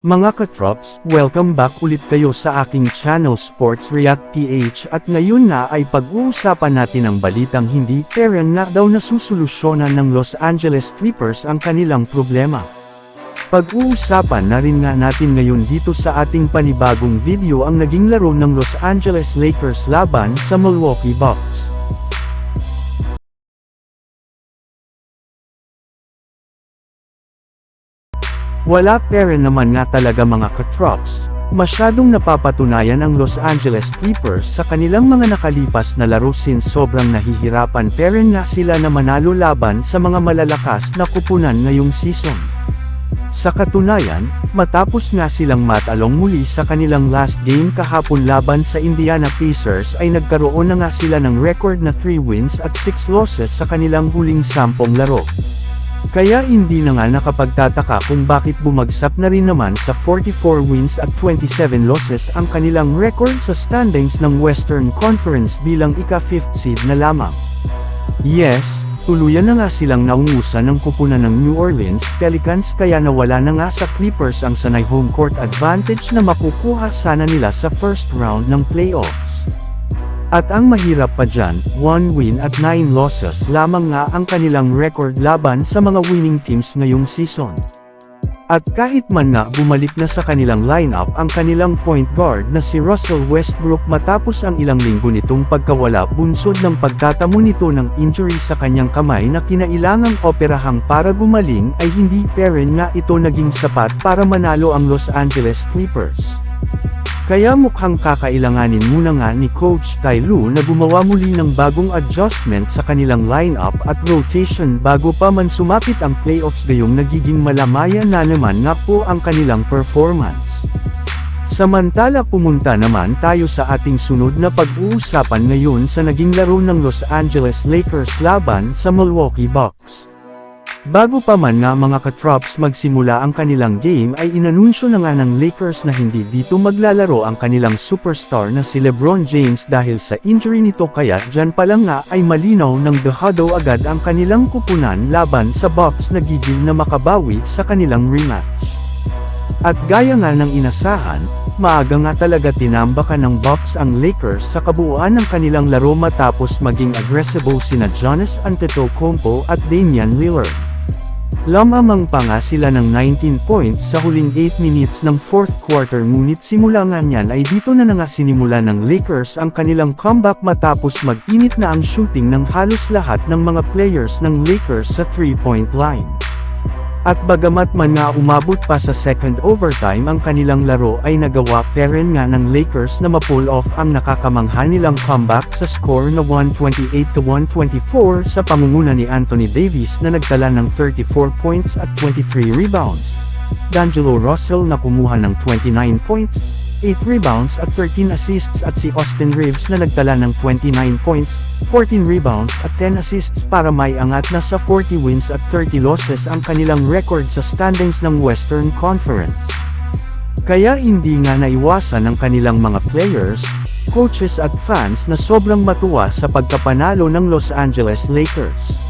Mga katrops, welcome back ulit kayo sa aking channel Sports React PH at ngayon na ay pag-uusapan natin ang balitang hindi pera na daw nasusolusyonan ng Los Angeles Clippers ang kanilang problema. Pag-uusapan na rin nga natin ngayon dito sa ating panibagong video ang naging laro ng Los Angeles Lakers laban sa Milwaukee Bucks. Wala pera naman nga talaga mga katrops. Masyadong napapatunayan ang Los Angeles Clippers sa kanilang mga nakalipas na laro since sobrang nahihirapan pero nga sila na manalo laban sa mga malalakas na kupunan ngayong season. Sa katunayan, matapos nga silang matalong muli sa kanilang last game kahapon laban sa Indiana Pacers ay nagkaroon na nga sila ng record na 3 wins at 6 losses sa kanilang huling sampung laro. Kaya hindi na nga nakapagtataka kung bakit bumagsak na rin naman sa 44 wins at 27 losses ang kanilang record sa standings ng Western Conference bilang ika-5th seed na lamang. Yes, tuluyan na nga silang naungusan ng kupunan ng New Orleans Pelicans kaya nawala na nga sa Clippers ang sanay home court advantage na makukuha sana nila sa first round ng playoffs. At ang mahirap pa dyan, 1 win at 9 losses lamang nga ang kanilang record laban sa mga winning teams ngayong season. At kahit man na bumalik na sa kanilang lineup ang kanilang point guard na si Russell Westbrook matapos ang ilang linggo nitong pagkawala bunsod ng pagtatamo nito ng injury sa kanyang kamay na kinailangang operahang para gumaling ay hindi pa rin nga ito naging sapat para manalo ang Los Angeles Clippers. Kaya mukhang kakailanganin muna nga ni Coach Ty Lue na gumawa muli ng bagong adjustment sa kanilang lineup at rotation bago pa man sumapit ang playoffs gayong nagiging malamaya na naman nga po ang kanilang performance. Samantala pumunta naman tayo sa ating sunod na pag-uusapan ngayon sa naging laro ng Los Angeles Lakers laban sa Milwaukee Bucks. Bago pa man nga mga katrops magsimula ang kanilang game ay inanunsyo na nga ng Lakers na hindi dito maglalaro ang kanilang superstar na si Lebron James dahil sa injury nito kaya dyan pa lang nga ay malinaw ng dehado agad ang kanilang kupunan laban sa Bucks na gigil na makabawi sa kanilang rematch. At gaya nga ng inasahan, maaga nga talaga tinambakan ng Bucks ang Lakers sa kabuuan ng kanilang laro matapos maging agresibo sina Giannis Antetokounmpo at Damian Lillard. Lamamang pa nga sila ng 19 points sa huling 8 minutes ng fourth quarter ngunit simula nga niyan ay dito na na nga sinimula ng Lakers ang kanilang comeback matapos mag-init na ang shooting ng halos lahat ng mga players ng Lakers sa 3-point line. At bagamat man nga umabot pa sa second overtime ang kanilang laro ay nagawa pa rin nga ng Lakers na ma-pull off ang nakakamangha nilang comeback sa score na 128-124 sa pangunguna ni Anthony Davis na nagtala ng 34 points at 23 rebounds. D'Angelo Russell na kumuha ng 29 points, 8 rebounds at 13 assists at si Austin Reeves na nagtala ng 29 points, 14 rebounds at 10 assists para may angat na sa 40 wins at 30 losses ang kanilang record sa standings ng Western Conference. Kaya hindi nga naiwasan ng kanilang mga players, coaches at fans na sobrang matuwa sa pagkapanalo ng Los Angeles Lakers.